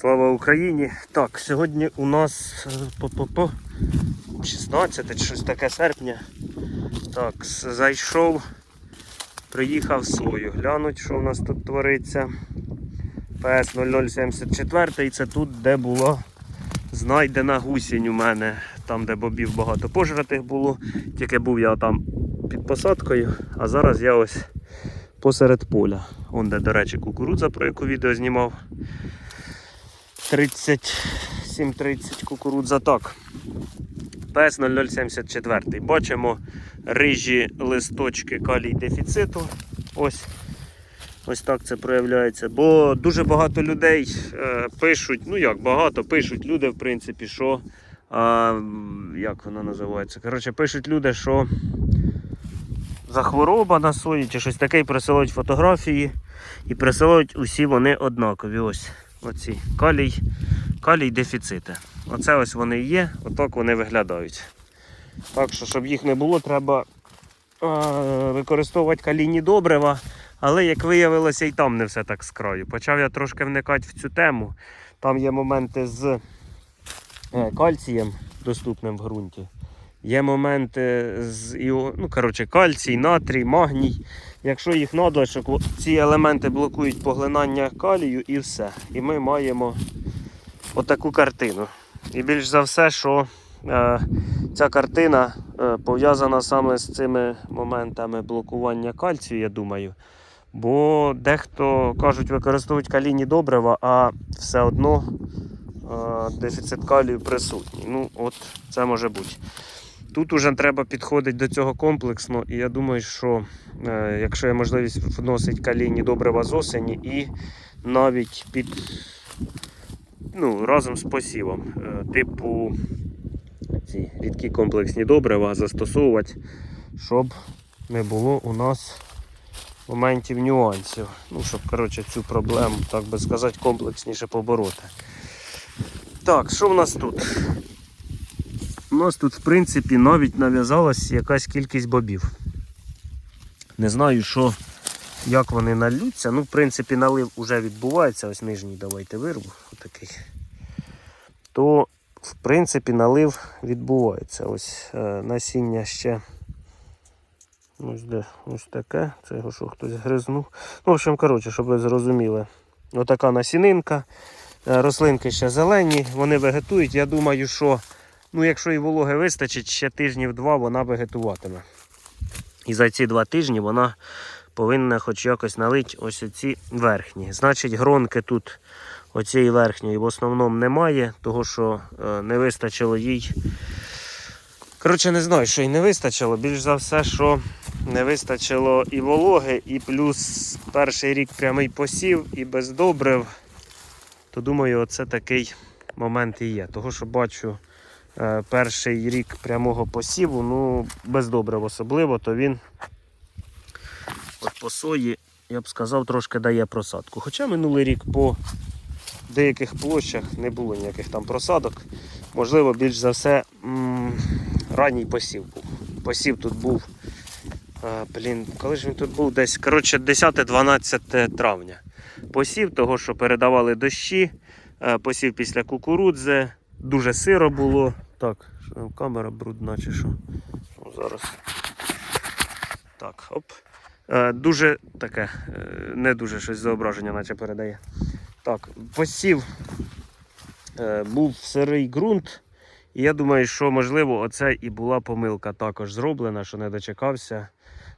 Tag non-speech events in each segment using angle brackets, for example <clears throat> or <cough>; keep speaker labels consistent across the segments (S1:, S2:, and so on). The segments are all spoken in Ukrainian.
S1: Слава Україні! Так, сьогодні у нас е, по-по-по 16 чи щось таке серпня. Так, зайшов, приїхав сою. Глянуть, що в нас тут твориться. ПС 0074 і це тут, де була знайдена гусінь у мене. Там, де бобів багато пожратих було. Тільки був я там під посадкою, а зараз я ось посеред поля. Он де, до речі, кукурудза, про яку відео знімав. 37-30 кукурудза так. ПС 0074. Бачимо рижі листочки калій дефіциту. Ось. Ось так це проявляється. Бо дуже багато людей е, пишуть, ну як багато, пишуть люди, в принципі, що. А, як вона називається? Коротше, пишуть люди, що за хвороба на сої чи щось таке, і присилають фотографії. І присилають усі вони однакові. Ось оці калій, калій дефіцити. Оце ось вони і є, отак вони виглядають. Так що, щоб їх не було, треба а, використовувати калійні добрива. Але як виявилося, і там не все так з. Почав я трошки вникати в цю тему. Там є моменти з е, кальцієм доступним в ґрунті. Є моменти з ну, коротше, кальцій, натрій, магній. Якщо їх надлишок, ці елементи блокують поглинання калію і все. І ми маємо отаку картину. І більш за все, що е, ця картина е, пов'язана саме з цими моментами блокування кальцію, я думаю. Бо дехто кажуть, використовують калійні добрива, а все одно е, дефіцит калію присутній. Ну, от це може бути. Тут уже треба підходити до цього комплексно, і я думаю, що е, якщо є можливість вносити калійні добрива з осені і навіть під ну, разом з посівом, е, типу ці рідкі комплексні добрива застосовувати, щоб не було у нас моментів нюансів. Ну, щоб коротше, цю проблему, так би сказати, комплексніше побороти. Так, що в нас тут? Нас тут, в принципі, навіть нав'язалась якась кількість бобів. Не знаю, що, як вони нальються. Ну, в принципі, налив вже відбувається. Ось нижній давайте вирву. Отакий. То, в принципі, налив відбувається. Ось е, насіння ще. Ось де ось таке. Це його що хтось гризнув. Ну, в общем, коротше, щоб ви зрозуміли. Отака насінинка. Е, Рослинки ще зелені, вони вегетують. Я думаю, що ну, якщо і вологи вистачить, ще тижнів два вона вегетуватиме. І за ці два тижні вона повинна хоч якось налити ось оці верхні. Значить, гронки тут оцієї верхньої в основному немає, того що е, не вистачило їй. Коротше, не знаю, що й не вистачило. Більш за все, що не вистачило і вологи, і плюс перший рік прямий посів, і без добрив. То думаю, оце такий момент і є. Того, що бачу перший рік прямого посіву, ну, без добрив особливо, то він от по сої, я б сказав, трошки дає просадку. Хоча минулий рік по деяких площах не було ніяких там просадок. Можливо, більш за все м, ранній посів був. Посів тут був. е, Блін, коли ж він тут був? Десь коротше 10-12 травня. Посів, того, що передавали дощі, е, посів після кукурудзи, дуже сиро було. Так, що там камера брудна чи що? Ну, зараз. Так, оп. Е, Дуже таке, е, не дуже щось зображення, наче передає. Так, посів е, був сирий ґрунт. І я думаю, що можливо оце і була помилка також зроблена, що не дочекався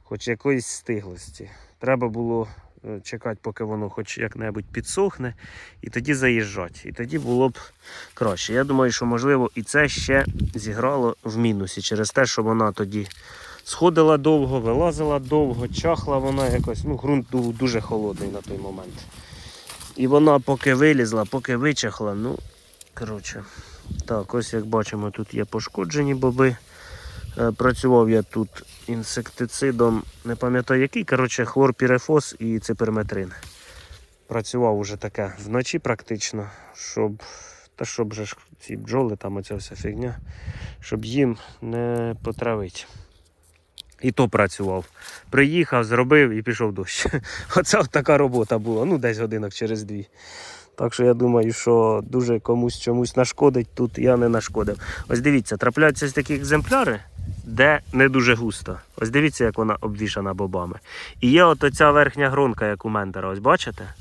S1: хоч якоїсь стиглості. Треба було е, чекати, поки воно хоч як-небудь підсохне, і тоді заїжджати. І тоді було б краще. Я думаю, що можливо і це ще зіграло в мінусі через те, що вона тоді сходила довго, вилазила довго, чахла вона якось. Ну, ґрунт був дуже холодний на той момент. І вона поки вилізла, поки вичахла, ну, коротше. Так, ось як бачимо, тут є пошкоджені боби. Е, Працював я тут інсектицидом, не пам'ятаю який, коротше, хлорпірефос і циперметрин. Працював уже таке вночі практично, щоб, та щоб же ж ці бджоли, там оця вся фігня, щоб їм не потравити. І то працював. Приїхав, зробив і пішов дощ. <laughs> Оце от така робота була, ну десь годинок через дві. Так що я думаю, що дуже комусь чомусь нашкодить тут я не нашкодив. Ось дивіться, трапляються такі екземпляри, де не дуже густо. Ось дивіться, як вона обвішана бобами. І є от оця верхня гронка, як у мендера. Ось бачите?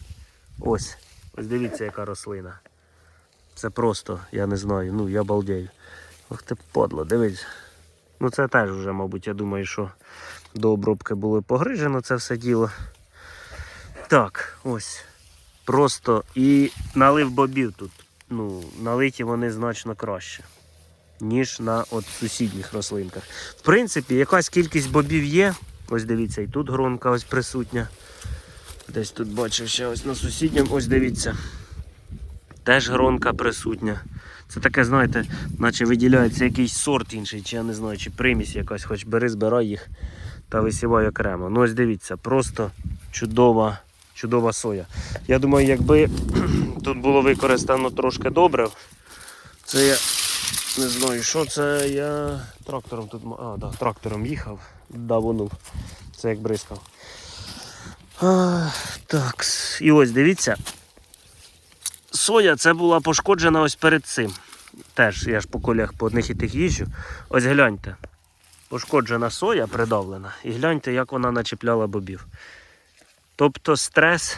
S1: Ось. Ось дивіться, яка рослина. Це просто, я не знаю, ну я балдею. Ох ти подло, дивись. Ну це теж вже, мабуть, я думаю, що до обробки було погрижено це все діло. Так, ось. Просто і налив бобів тут. Ну, налиті вони значно краще, ніж на от сусідніх рослинках. В принципі, якась кількість бобів є. Ось дивіться, і тут гронка ось присутня. Десь тут бачив ще ось на сусідньому, ось дивіться. Теж гронка присутня. Це таке, знаєте, наче виділяється якийсь сорт інший, чи я не знаю, чи примісь якась, хоч бери, збирай їх та висівай окремо. Ну ось дивіться, просто чудова, чудова соя. Я думаю, якби <clears throat> тут було використано трошки добре, це я не знаю, що це я трактором тут. А, да, трактором їхав, давонув. Це як бризкав. А, так, і ось дивіться. Соя це була пошкоджена ось перед цим. Теж я ж по колях по одних і тих їжджу. Ось гляньте. Пошкоджена соя придавлена. І гляньте, як вона начіпляла бобів. Тобто стрес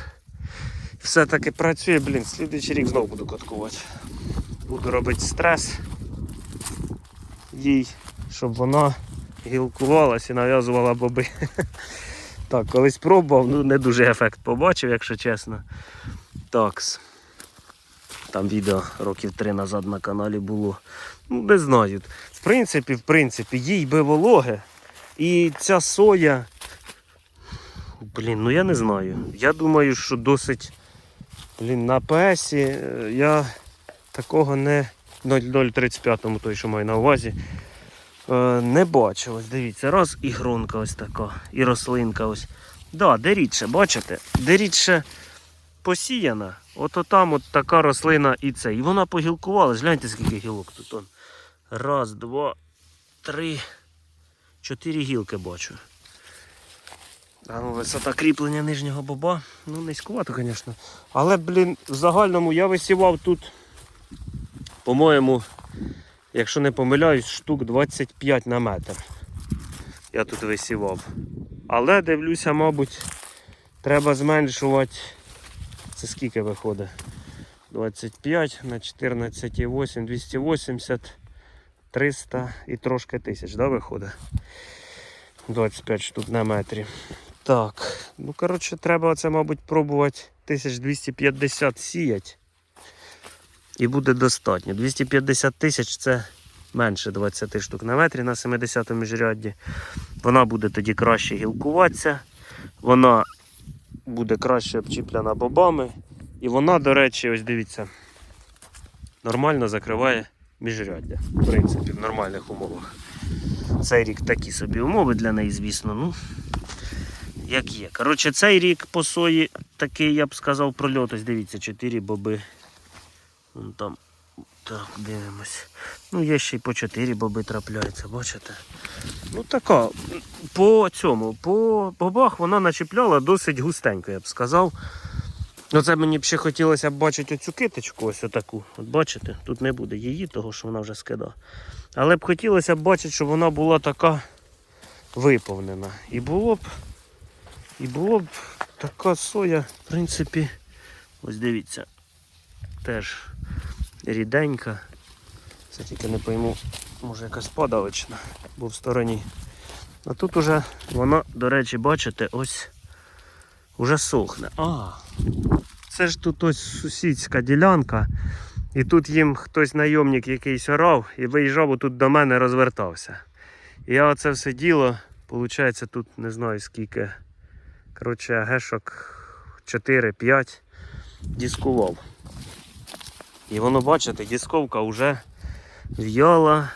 S1: все-таки працює, блін, слідуючий рік знову буду коткувати. Буду робити стрес їй, щоб вона гілкувалась і нав'язувала боби. <laughs> Так, колись пробував, ну не дуже ефект побачив, якщо чесно. Такс. Там відео років три назад на каналі було. Ну, не знаю. В принципі, в принципі, їй би вологе. І ця соя. Блін, ну я не знаю. Я думаю, що досить. Блін, на ПСі е, я такого не 0,035, той, що маю на увазі. е, Не бачив. Ось дивіться, раз і гронка ось така, і рослинка ось. Да, де рідше, бачите? Де рідше посіяна, от там от така рослина і це. І вона погілкувалась. Гляньте, скільки гілок тут. Он. Раз, два, три, чотири гілки бачу. А ну, висота кріплення нижнього боба. Ну, низькувато, звісно. Але, блін, в загальному я висівав тут, по-моєму, якщо не помиляюсь, штук 25 на метр. Я тут висівав. Але дивлюся, мабуть, треба зменшувати. Це скільки виходить? 25 на 14,8, 280, 300 і трошки тисяч, да, виходить? 25 штук на метрі. Так, ну коротше, треба це, мабуть, пробувати 1250 сіять. І буде достатньо. 250 тисяч це менше 20 штук на метрі на 70-му міжрядді. Вона буде тоді краще гілкуватися. Вона буде краще обчіплена бобами. І вона, до речі, ось дивіться, нормально закриває міжряддя. В принципі, в нормальних умовах. Цей рік такі собі умови для неї, звісно. Ну, як є. Коротше, цей рік по сої такий, я б сказав, прольот. Ось дивіться, 4 боби. Вон там. Так, дивимось. Ну, є ще й по 4 боби трапляються, бачите? Ну така, по цьому, по бобах вона начіпляла досить густенько, я б сказав. Оце мені б ще хотілося б бачити оцю киточку, ось отаку. От бачите, тут не буде її, того що вона вже скидала. Але б хотілося б бачити, щоб вона була така виповнена. І було б, і було б така соя, в принципі, ось дивіться, теж ріденька. Це тільки не пойму, може якась подавична, бо в стороні. А тут уже вона, до речі, бачите, ось уже сохне. А, це ж тут ось сусідська ділянка. І тут їм хтось найомник якийсь орав і виїжджав тут до мене розвертався. І я оце все діло, виходить, тут не знаю скільки. Коротше, гешок 4-5 дискував. І воно, бачите, дисковка вже в'яла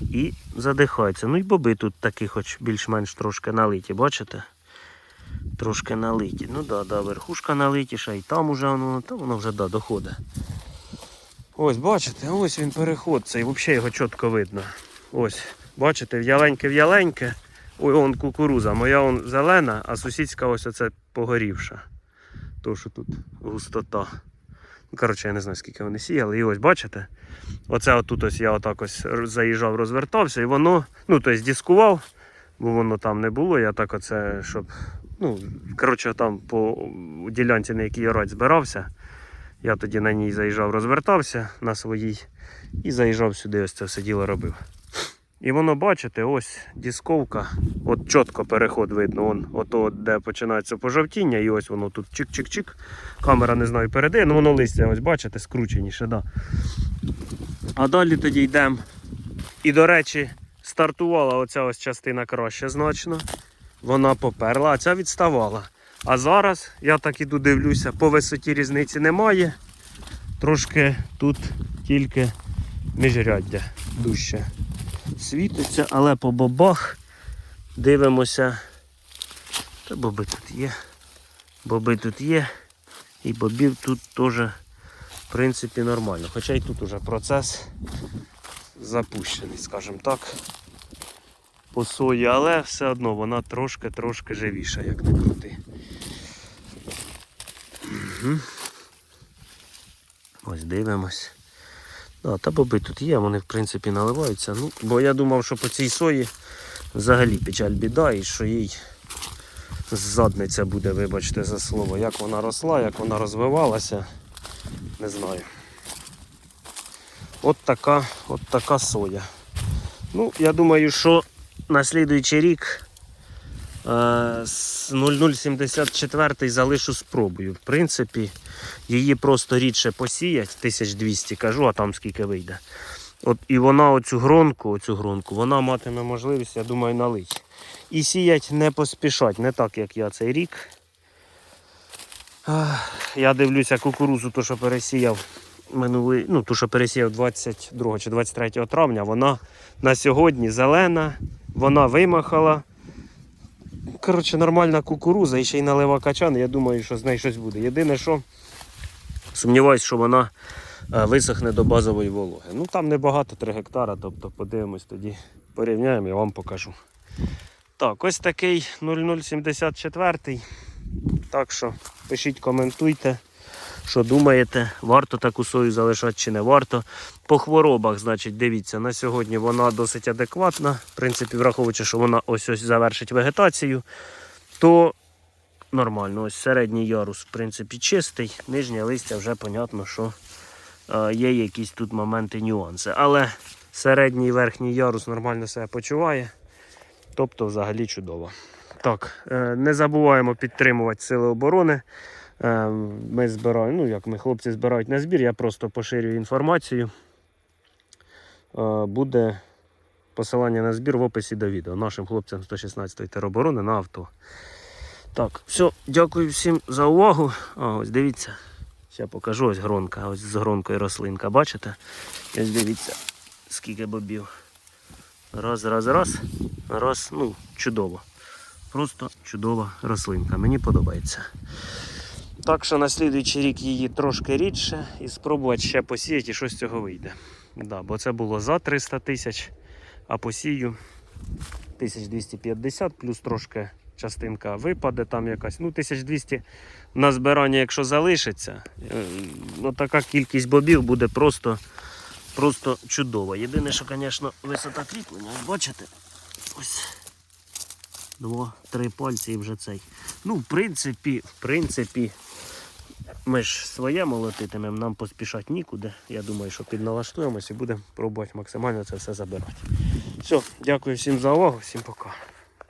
S1: і задихається. Ну і боби тут такі, хоч більш-менш трошки налиті, бачите? Трошки налиті. Ну да, да, верхушка налитіша, і там уже воно, там воно вже да, доходить. Ось, бачите, ось він переход цей, взагалі його чітко видно. Ось, бачите, в'яленьке-в'яленьке. Ой, он кукуруза, моя он зелена, а сусідська ось оце погорівша. То, що тут густота. Коротше, я не знаю, скільки вони сіяли. І ось бачите, оце отут ось я отак ось заїжджав, розвертався, і воно, ну, тобто дискував, бо воно там не було. Я так оце, щоб. Ну, коротше, там по ділянці, на якій я рать збирався. Я тоді на ній заїжджав, розвертався на своїй і заїжджав сюди, ось це все діло робив. І воно, бачите, ось дисковка, от чітко переход видно, он, ото, от де починається пожовтіння, і ось воно тут чик-чик-чик. Камера не знаю передає, ну воно листя, ось бачите, скрученіше, да. А далі тоді йдемо. І, до речі, стартувала оця ось частина краще значно. Вона поперла, а ця відставала. А зараз я так іду дивлюся, по висоті різниці немає. Трошки тут тільки міжряддя дужче світиться, але по бобах дивимося. Та боби тут є. Боби тут є. І бобів тут теж, в принципі, нормально. Хоча і тут уже процес запущений, скажімо так. По сої, але все одно вона трошки-трошки живіша, як не крути. Угу. Ось дивимось. Да, та боби тут є, вони в принципі наливаються. Ну, бо я думав, що по цій сої взагалі печаль біда і що їй задниця буде, вибачте за слово. Як вона росла, як вона розвивалася, не знаю. От така, от така соя. Ну, я думаю, що на слідуючий рік 0074 залишу спробую. В принципі, її просто рідше посіять, 1200 кажу, а там скільки вийде. От, і вона оцю гронку, оцю гронку, вона матиме можливість, я думаю, налить. І сіять не поспішать, не так, як я цей рік. Я дивлюся кукурузу, ту, що пересіяв минулий, ну, ту, що пересіяв 22 чи 23 травня, вона на сьогодні зелена, вона вимахала. Коротше, нормальна кукуруза і ще й налива качан, я думаю, що з нею щось буде. Єдине, що сумніваюсь, що вона е, висохне до базової вологи. Ну там небагато, 3 гектара, тобто подивимось тоді, порівняємо, я вам покажу. Так, ось такий 0074. Так що пишіть, коментуйте, що думаєте, варто таку сою залишати чи не варто. По хворобах, значить, дивіться, на сьогодні вона досить адекватна. В принципі, враховуючи, що вона ось ось завершить вегетацію, то нормально. Ось середній ярус, в принципі, чистий, нижнє листя вже понятно, що е, є якісь тут моменти, нюанси. Але середній верхній ярус нормально себе почуває. Тобто взагалі чудово. Так, е, не забуваємо підтримувати Сили оборони. Е, Ми збираємо, ну як ми хлопці збирають на збір, я просто поширюю інформацію. Е, Буде посилання на збір в описі до відео нашим хлопцям 116-ї тероборони на авто. Так, все, дякую всім за увагу. А, ось дивіться. Ще покажу ось гронка, ось з гронкою рослинка, бачите? Ось дивіться, скільки бобів. Раз, раз, раз. Раз, ну, чудово. Просто чудова рослинка. Мені подобається. Так що на слідуючий рік її трошки рідше і спробувати ще посіяти і що з цього вийде. Да, бо це було за 300 тисяч, а посію 1250, плюс трошки частинка випаде там якась. Ну, 1200 на збирання, якщо залишиться, е, ну, така кількість бобів буде просто, просто чудова. Єдине, що, звісно, висота кріплення, бачите, ось два-три пальці і вже цей. Ну, в принципі, в принципі, ми ж своє молотитимемо, нам поспішати нікуди. Я думаю, що підналаштуємося і будемо пробувати максимально це все забирати. Все, дякую всім за увагу, всім пока.